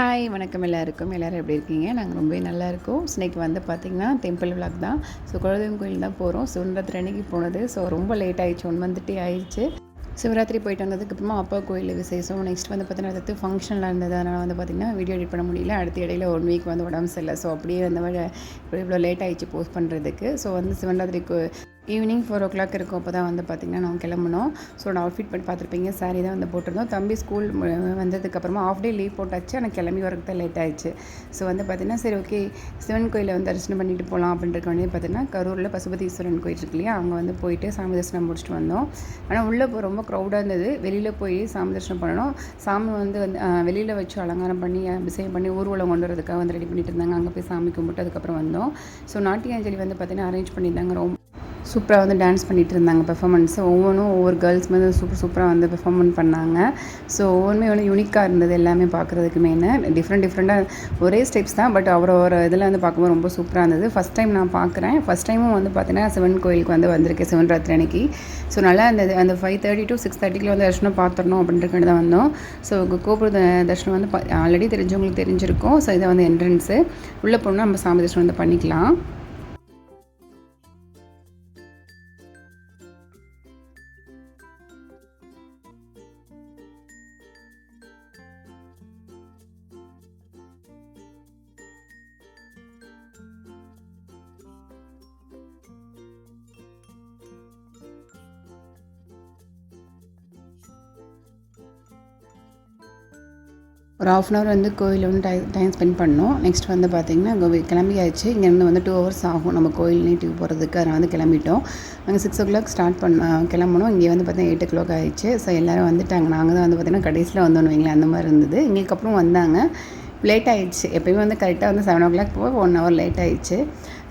Hi வணக்கம் எல்லாருக்கும். எல்லோரும் எப்படி இருக்கீங்க? நாங்கள் ரொம்பவே நல்லா இருக்கோம். இன்னைக்கு வந்து பார்த்திங்கன்னா டெம்பிள் விளாக் தான். ஸோ குலதெய்வம் கோயில் தான் போகிறோம் சிவராத்திரி அன்னைக்கு போனது. ஸோ ரொம்ப லேட் ஆகிடுச்சு ஒன் மந்த்ட்டே ஆயிடுச்சு. சிவராத்திரி போயிட்டு வந்ததுக்கப்புறமா அப்பா கோயில் விசேஷம். நெக்ஸ்ட் வந்து பார்த்தீங்கன்னா அடுத்து ஃபங்க்ஷனில் இருந்தது. அதனால் வந்து பார்த்திங்கன்னா வீடியோ எடிட் பண்ண முடியல. அடுத்த இடையில ஒன் வீக் வந்து உடம்பு சரியில்லை. ஸோ அப்படியே அந்த இவ்வளோ லேட் ஆகிடுச்சு போஸ்ட் பண்ணுறதுக்கு ஸோ வந்து சிவராத்திரிக்கு ஈவினிங் ஃபோர் ஓ கிளாக் இருக்கும். அப்போ தான் வந்து பார்த்திங்கன்னா நாங்கள் கிளம்புனோம். ஸோ நான் அவுட்ஃபிட் பண்ணி பார்த்துருப்பீங்க சாரி தான் வந்து போட்டிருந்தோம். தம்பி ஸ்கூல் வந்ததுக்கப்புறமா ஆஃப் டே லீவ் போட்டாச்சு. ஆனால் கிளம்பி வரக்கு தான் லேட் ஆயிடுச்சு. ஸோ வந்து பார்த்திங்கன்னா சரி ஓகே சிவன் கோயிலை வந்து தரிசனம் பண்ணிட்டு போகலாம் அப்படின்ற வேண்டிய பார்த்திங்கன்னா கரூரில் பசுபதீஸ்வரன் கோயில் இருக்கு இல்லையா? அங்கே வந்து போயிட்டு சாமி தரிசனம் முடிச்சுட்டு வந்தோம். ஆனால் உள்ளே போ ரொம்ப க்ரௌடாக இருந்தது. வெளியில் போய் சாமி தரிசனம் பண்ணணும். சாமி வந்து வந்து வெளியில் வச்சு அலங்காரம் பண்ணி அபிஷேகம் பண்ணி ஊர்வலம் கொண்டு வரதுக்காக வந்து ரெடி பண்ணிட்டு இருந்தாங்க. அங்கே போய் சாமி கும்பிட்டு அதுக்கப்புறம் வந்தோம். ஸோ நாட்டியாஞ்சலி வந்து பார்த்திங்கன்னா அரேஞ்ச் பண்ணியிருந்தாங்க. ரொம்ப சூப்பராக வந்து டான்ஸ் பண்ணிகிட்டு இருந்தாங்க பெர்ஃபார்மன்ஸ் ஒவ்வொன்றும் ஒவ்வொரு கேர்ள்ஸ் வந்து சூப்பர் சூப்பராக வந்து பெர்ஃபார்மன்ஸ் பண்ணாங்க. ஸோ ஒவ்வொன்றுமே வந்து யூனிக்காக இருந்தது எல்லாமே பார்க்குறதுக்கு மெயின் டிஃப்ரெண்ட் டிஃப்ரெண்ட்டாக ஒரே ஸ்டெப்ஸ் தான் பட் அவரோட இதில் வந்து பார்க்கும்போது ரொம்ப சூப்பராக இருந்தது. ஃபஸ்ட் டைம் நான் பார்க்குறேன் ஃபஸ்ட் டைமும் வந்து பார்த்தீங்கன்னா சிவன் கோயிலுக்கு வந்து வந்திருக்கேன் சிவன் ராத்திரி அன்னைக்கு. ஸோ நல்லா இருந்தது. அந்த ஃபைவ் தேர்ட்டி டு சிக்ஸ் தேர்ட்டிக்குள்ள வந்து தர்ஷனம் பார்த்துடணும் அப்படின்றக்காண்டி தான் வந்தோம். ஸோ கோபுர தர்ஷனம் வந்து ஆல்ரெடி தெரிஞ்சவங்களுக்கு தெரிஞ்சிருக்கும். ஸோ இதை வந்து என்ட்ரன்ஸு உள்ளே போனால் நம்ம சாமி தர்ஷனம் வந்து பண்ணிக்கலாம். ஒரு ஆஃப் அன் ஹவர் வந்து கோயிலில் வந்து டை டைம் ஸ்பெண்ட் பண்ணோம். நெக்ஸ்ட் வந்து பார்த்திங்கன்னா அங்கே கிளம்பி ஆயிடுச்சு இங்கேருந்து வந்து டூ ஹவர்ஸ் ஆகும். நம்ம கோயில் நீட்டிவ் போகிறதுக்கு அதை வந்து கிளம்பிட்டோம். அங்கே சிக்ஸ் ஓ கிளாக் ஸ்டார்ட் பண்ண கிளம்பணும். இங்கே வந்து பார்த்தீங்கன்னா எயிட் ஓ கிளாக் ஆயிடுச்சு. ஸோ எல்லோரும் வந்துட்டாங்க. நாங்கள் தான் வந்து பார்த்திங்கன்னா கடைசியில் வந்தோன்னு வைங்களேன் அந்த மாதிரி இருந்தது. இங்கேக்கப்புறம் வந்தாங்க. லேட் ஆகிடுச்சு எப்போயுமே வந்து கரெக்டாக வந்து செவன் ஓ கிளாக் போக ஒன் ஹவர் லேட் ஆகிடுச்சு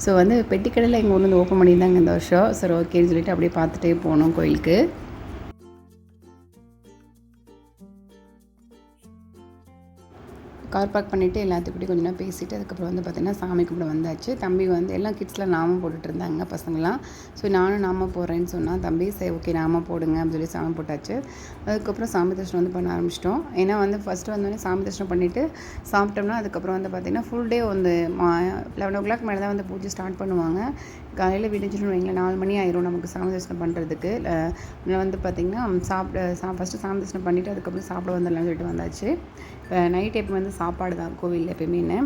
ஸோ வந்து பெட்டிக்கடையில் எங்கள் ஊர்லேருந்து ஓப்பன் பண்ணியிருந்தாங்க இந்த வருஷம். சரி ஓகேன்னு சொல்லிட்டு அப்படியே பார்த்துட்டே போனோம் கோயிலுக்கு. கார் பார்க் பண்ணிவிட்டு எல்லாத்துக்கிட்டையும் கொஞ்சம் நேரம் பேசிவிட்டு அதுக்கப்புறம் வந்து பார்த்திங்கன்னா சாமி கும்பிட வந்தாச்சு. தம்பி வந்து எல்லாம் கிட்ஸ்லாம் நாமம் போட்டுட்டு இருந்தாங்க பசங்களாம். ஸோ நானும் நாம போடுறேன்னு சொன்னால் தம்பி சரி ஓகே நாம போடுங்க அப்படின்னு சொல்லி சாமி போட்டாச்சு. அதுக்கப்புறம் சாமி தர்ஷனம் வந்து பண்ண ஆரம்பிச்சிட்டோம். ஏன்னா வந்து ஃபஸ்ட்டு வந்தோடனே சாமி தர்ஷனம் பண்ணிவிட்டு சாப்பிட்டோம்னா அதுக்கப்புறம் வந்து பார்த்திங்கன்னா ஃபுல் டே வந்து மா லெவன் ஓ கிளாக் மேலே தான் வந்து பூஜை ஸ்டார்ட் பண்ணுவாங்க. காலையில் விடிஞ்சிடும் வைங்களேன். நாலு மணி ஆயிரும் நமக்கு சாமி தரிசனம் பண்ணுறதுக்கு வந்து பார்த்திங்கன்னா சாப்பிட சா ஃபஸ்ட்டு சாமி தரிசனம் பண்ணிவிட்டு அதுக்கப்புறம் சாப்பிட வந்துடலாம்னு சொல்லிட்டு வந்தாச்சு. நைட் எப்போ வந்து சாப்பாடு தான் கோவிலில் எப்பயுமே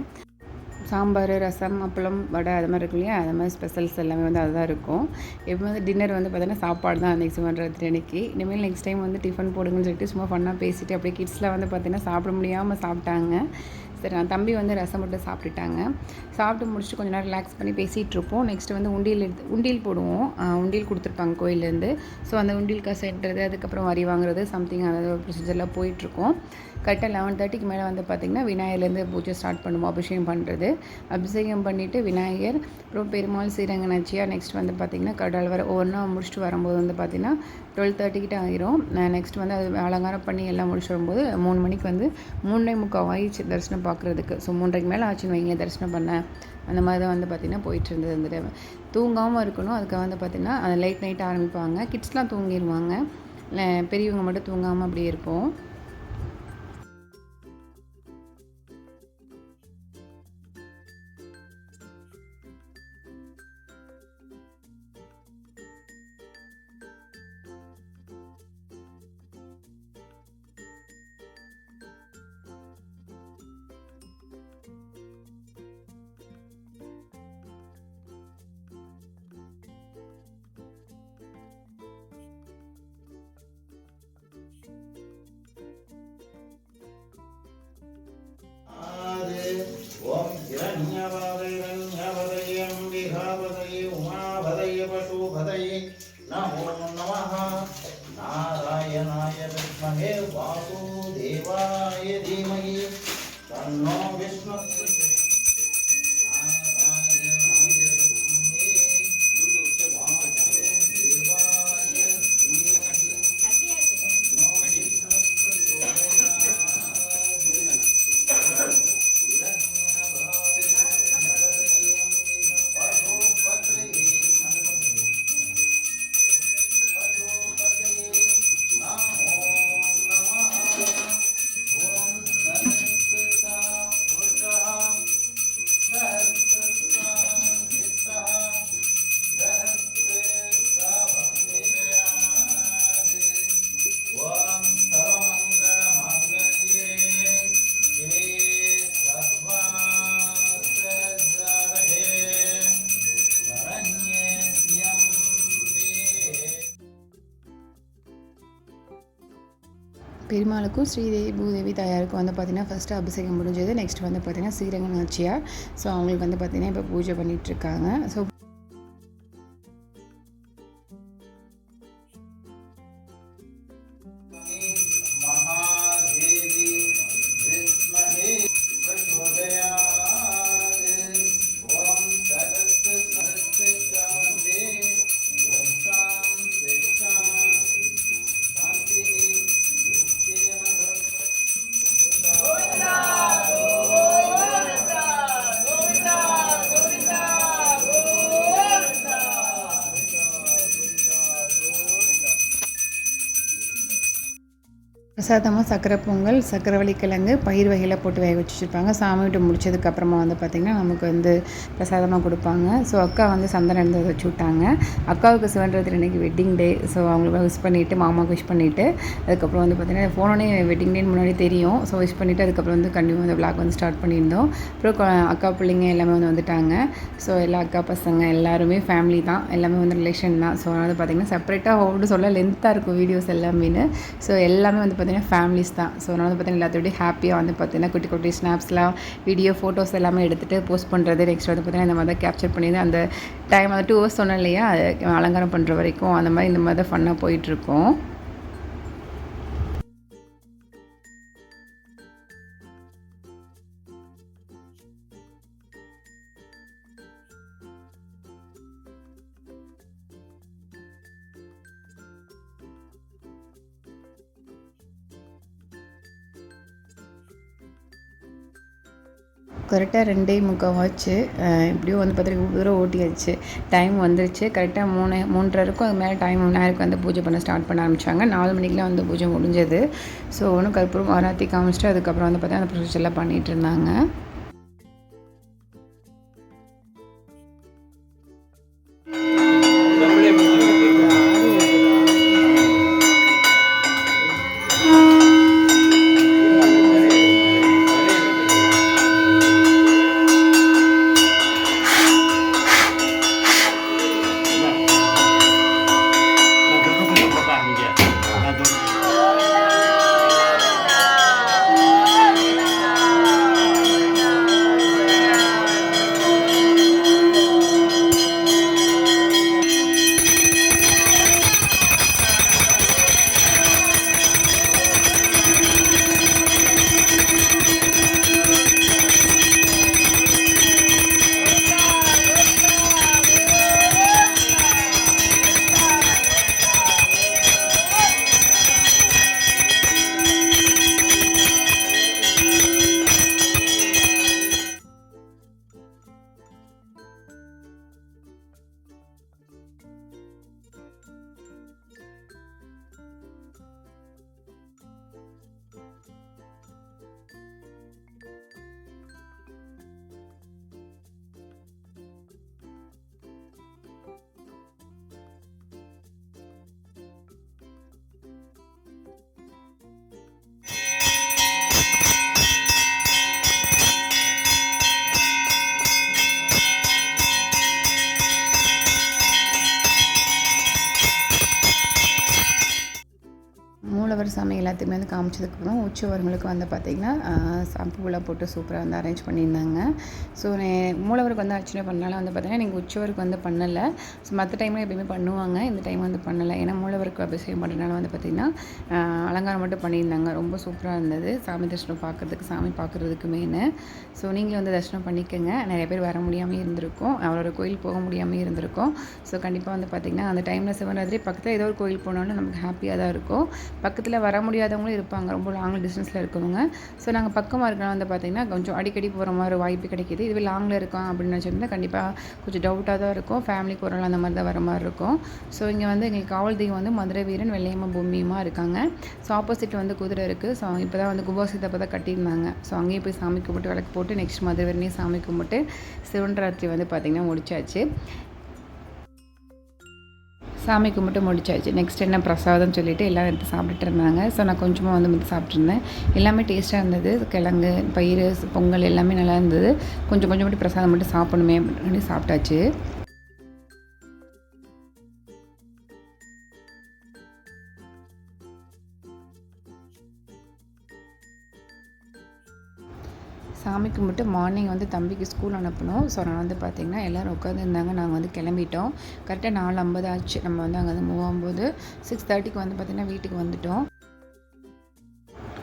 சாம்பார் ரசம் அப்பளம் வடை அது மாதிரி இருக்கு இல்லையா? அது மாதிரி ஸ்பெஷல்ஸ் எல்லாமே வந்து அதுதான் இருக்கும். எப்போ வந்து டின்னர் வந்து பார்த்தீங்கன்னா சாப்பாடு தான் நெக்ஸ்ட் பண்ணுறது அன்றைக்கி இனிமேல் நெக்ஸ்ட் டைம் வந்து டிஃபன் போடுங்கன்னு சொல்லிட்டு சும்மா ஃபன்னாக பேசிட்டு அப்படியே கிட்ஸ்லாம் வந்து பார்த்தீங்கன்னா சாப்பிட முடியாமல் சாப்பிட்டாங்க. சரி நான் தம்பி வந்து ரசம் மட்டும் சாப்பிட்டுட்டாங்க. சாப்பிட்டு முடிச்சுட்டு கொஞ்ச நேரம் ரிலாக்ஸ் பண்ணி பேசிகிட்டு இருப்போம் நெக்ஸ்ட்டு வந்து உண்டியல் எடுத்து உண்டியல் போடுவோம். உண்டியல் கொடுத்துருப்பாங்க கோயிலேருந்து ஸோ அந்த உண்டியல் காசு எட்டுறது அதுக்கப்புறம் வரி வாங்குறது சம்திங் அந்த ப்ரொசீஜர்லாம் போயிட்டுருக்கோம். கரெக்டாக லெவன் தேர்ட்டிக்கு மேலே வந்து பார்த்திங்கன்னா விநாயகர்லேருந்து பூஜை ஸ்டார்ட் பண்ணுவோம் அபிஷேகம் பண்ணுறது அபிஷேகம் பண்ணிவிட்டு விநாயகர் அப்புறம் பெருமாள் ஸ்ரீரங்க நச்சியாக நெக்ஸ்ட் வந்து பார்த்திங்கன்னா கடல் வர ஒவ்வொன்றா முடிச்சுட்டு வரும்போது வந்து பார்த்திங்கன்னா டுவெல் தேர்ட்டிக்கிட்ட ஆயிரும். நெக்ஸ்ட் வந்து அது அலங்காரம் பண்ணி எல்லாம் முடிச்சு வரும்போது மூணு மணிக்கு வந்து மூணு முக்கால் ஆயிடுச்சு தரிசனம் பார்க்குறதுக்கு. ஸோ மூன்றரைக்கு மேலே ஆச்சுன்னு வைங்க தரிசனம் பண்ணேன் அந்த மாதிரி தான் வந்து பார்த்திங்கன்னா போயிட்டு இருந்தது அந்த டைம் தூங்காமல் இருக்கணும் அதுக்காக வந்து பார்த்திங்கன்னா அந்த லைட் நைட் ஆரம்பிப்பாங்க. கிட்ஸ்லாம் தூங்கிடுவாங்க பெரியவங்க மட்டும் தூங்காமல் அப்படியே இருப்போம். विद्महे वासुदेवाय धीमहि तन्नो विष्णु பெருமாளுக்கும் ஸ்ரீதேவி பூதேவி தாயாருக்கும் வந்து பார்த்திங்கன்னா ஃபஸ்ட்டு அபிஷேகம் முடிஞ்சது. நெக்ஸ்ட் வந்து பார்த்திங்கன்னா ஸ்ரீரங்க நாச்சியார் ஸோ அவங்களுக்கு வந்து பார்த்திங்கன்னா இப்போ பூஜை பண்ணிகிட்ருக்காங்க ஸோ பிரசாதமாக சக்கரை பொங்கல் சக்கரவள்ளி கிழங்கு பயிர் வகையில் போட்டு வேக வச்சு வச்சுருப்பாங்க. சாமி விட்டு முடிச்சதுக்கப்புறமா வந்து பார்த்திங்கன்னா நமக்கு வந்து பிரசாதமாக கொடுப்பாங்க. ஸோ அக்கா வந்து சந்தனம் இருந்து வச்சு விட்டாங்க. அக்காவுக்கு சிவன்றது இன்றைக்கி வெட்டிங் டே ஸோ அவங்களுக்கு விஷ் பண்ணிவிட்டு மாமாவுக்கு விஷ் பண்ணிவிட்டு அதுக்கப்புறம் வந்து பார்த்திங்கன்னா ஃபோனோடனே வெட்டிங் டேன்னு முன்னாடி தெரியும். ஸோ விஷ் பண்ணிவிட்டு அதுக்கப்புறம் வந்து கண்டிப்பாக அந்த விளாக் வந்து ஸ்டார்ட் பண்ணியிருந்தோம். அப்புறம் அக்கா பிள்ளைங்க எல்லாமே வந்து வந்துட்டாங்க. ஸோ எல்லா அக்கா பசங்க எல்லாருமே ஃபேமிலி தான். எல்லாமே வந்து ரிலேஷன் தான். ஸோ அதனால் பார்த்திங்கன்னா செப்பரேட்டாக ஒவ்வொரு சொல்ல லென்த்தாக இருக்கும் வீடியோஸ் எல்லாமே ஸோ எல்லாமே வந்து பார்த்திங்கன்னா ஃபேமிலிஸ் தான். ஸோ அதனால் வந்து பார்த்திங்கன்னா எல்லாத்தோடய ஹாப்பியாக வந்து பார்த்திங்கன்னா குட்டி குட்டி ஸ்னாப்ஸ்லாம் வீடியோ ஃபோட்டோஸ் எல்லாமே எடுத்துகிட்டு போஸ்ட் பண்ணுறது நெக்ஸ்ட் வந்து பார்த்திங்கன்னா இந்த மாதிரி தான் கேப்சர் பண்ணி அந்த டைம் வந்து டூ ஹவர்ஸ் சொன்னேன் இல்லையா? அலங்காரம் பண்ணுற வரைக்கும் அந்த மாதிரி இந்த மாதிரி தான் ஃபன்னாக போயிட்டுருக்கோம் கரெக்டாக ரெண்டே முக்கால் ஆச்சு. எப்படியோ வந்து பார்த்துட்டு தூரம் ஓட்டியாச்சு. டைம் வந்துருச்சு. கரெக்டாக மூணு மூன்றரை இருக்கும் அது மேலே டைம் நேருக்கு வந்து பூஜை பண்ண ஸ்டார்ட் பண்ண ஆரம்பிச்சாங்க. நாலு மணிக்கெலாம் வந்து பூஜை முடிஞ்சது. ஸோ ஒன்றும் கற்பூரம் ஆராத்தி காமிச்சிட்டு அதுக்கப்புறம் வந்து பார்த்தா அந்த ப்ரொசஸ் எல்லாம் பண்ணிகிட்டு இருந்தாங்க. எல்லாத்தையுமே வந்து காமிச்சதுக்கப்புறம் உச்சவர்களுக்கு வந்து பார்த்திங்கன்னா சம்புலாம் போட்டு சூப்பராக வந்து அரேஞ்ச் பண்ணியிருந்தாங்க. ஸோ மூலவருக்கு வந்து அர்ச்சனை பண்ணாலும் வந்து பார்த்தீங்கன்னா நீங்கள் உச்சவருக்கு வந்து பண்ணலை. ஸோ மற்ற டைமில் எப்பயுமே பண்ணுவாங்க. இந்த டைம் வந்து பண்ணலை. ஏன்னா மூலவருக்கு அபிஷேகம் பண்ணுறதுனால வந்து பார்த்திங்கன்னா அலங்காரம் மட்டும் பண்ணியிருந்தாங்க. ரொம்ப சூப்பராக இருந்தது. சாமி தரிசனம் பார்க்குறதுக்கு சாமி பார்க்குறதுக்கு மெயின் ஸோ நீங்களும் வந்து தரிசனம் பண்ணிக்கோங்க. நிறைய பேர் வர முடியாமல் இருந்திருக்கும். அவரோட கோயில் போக முடியாமல் இருந்திருக்கும். ஸோ கண்டிப்பாக வந்து பார்த்திங்கன்னா அந்த டைமில் சிவராத்திரி பக்கத்தில் ஏதோ ஒரு கோயில் போனோன்னு நமக்கு ஹாப்பியாக தான் இருக்கும். பக்கத்தில் வர முடியாதவங்களும் இருப்பாங்க. ரொம்ப லாங் டிஸ்டன்ஸில் இருக்கவங்க. ஸோ நாங்கள் பக்கமாக இருக்கணும் வந்து பார்த்திங்கன்னா கொஞ்சம் அடிக்கடி போகிற மாதிரி வாய்ப்பு கிடைக்கிது. இதுவே லாங்கில் இருக்கோம் அப்படின்னு வச்சுருந்தா கண்டிப்பாக கொஞ்சம் டவுட்டாக தான் இருக்கும். ஃபேமிலிக்கு ஒரு நாள் அந்த மாதிரி தான் வர மாதிரி இருக்கும். ஸோ இங்கே வந்து எங்களுக்கு காவல் தெய்வம் வந்து மதுரை வீரன் வெள்ளையம்மா பூமியுமா இருக்காங்க. ஸோ ஆப்போசிட் வந்து குதிரை இருக்குது ஸோ இப்போ தான் வந்து கும்பாசித்தை அப்போ தான் கட்டியிருந்தாங்க. ஸோ அங்கேயும் போய் சாமி கும்பிட்டு விளக்கு போட்டு நெக்ஸ்ட் மதுரை வீரனையும் சாமி கும்பிட்டு சிவன் ராத்திரி வந்து பார்த்திங்கன்னா முடிச்சாச்சு. சாமி கும்பிட்டு முடிச்சாச்சு. நெக்ஸ்ட் என்ன? பிரசாதம் சொல்லிவிட்டு எல்லாம் எடுத்து சாப்பிட்டுட்டு இருந்தாங்க. ஸோ நான் கொஞ்சமாக வந்து வந்து சாப்பிட்ருந்தேன் எல்லாமே டேஸ்ட்டாக இருந்தது. கிழங்கு பயிறு பொங்கல் எல்லாமே நல்லா இருந்தது. கொஞ்சம் கொஞ்சம் மட்டும் பிரசாதம் மட்டும் சாப்பிடணுமே அப்படின்னு சாப்பிட்டாச்சு. சாமி கும்பிட்டு மார்னிங் வந்து தம்பிக்கு ஸ்கூல் அனுப்பணும். ஸோ நான் வந்து பார்த்திங்கன்னா எல்லோரும் உட்காந்துருந்தாங்க நாங்கள் வந்து கிளம்பிட்டோம். கரெக்டாக நாலு ஐம்பது ஆச்சு. நம்ம வந்து அங்கே வந்து மூவ் ஆகும்போது சிக்ஸ் தேர்ட்டிக்கு வந்து பார்த்திங்கன்னா வீட்டுக்கு வந்துட்டோம்.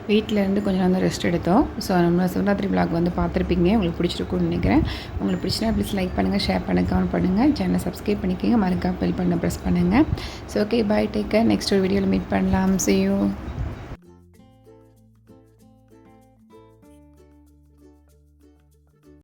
வீட்டிலேருந்து கொஞ்சம் வந்து ரெஸ்ட் எடுத்தோம். ஸோ நம்ம சிவராத்திரி பிளாக் வந்து பார்த்துருப்பீங்க உங்களுக்கு பிடிச்சிருக்கும்னு நினைக்கிறேன். உங்களுக்கு பிடிச்சினா ப்ளீஸ் லைக் பண்ணுங்கள் ஷேர் பண்ணுங்கள் கமெண்ட் பண்ணுங்கள் சேனலை சப்ஸ்கிரைப் பண்ணிக்கோங்க. மறக்காம பெல் பண்ண ப்ரெஸ் பண்ணுங்கள் so okay bye take care next ஒரு வீடியோவில் மீட் பண்ணலாம். See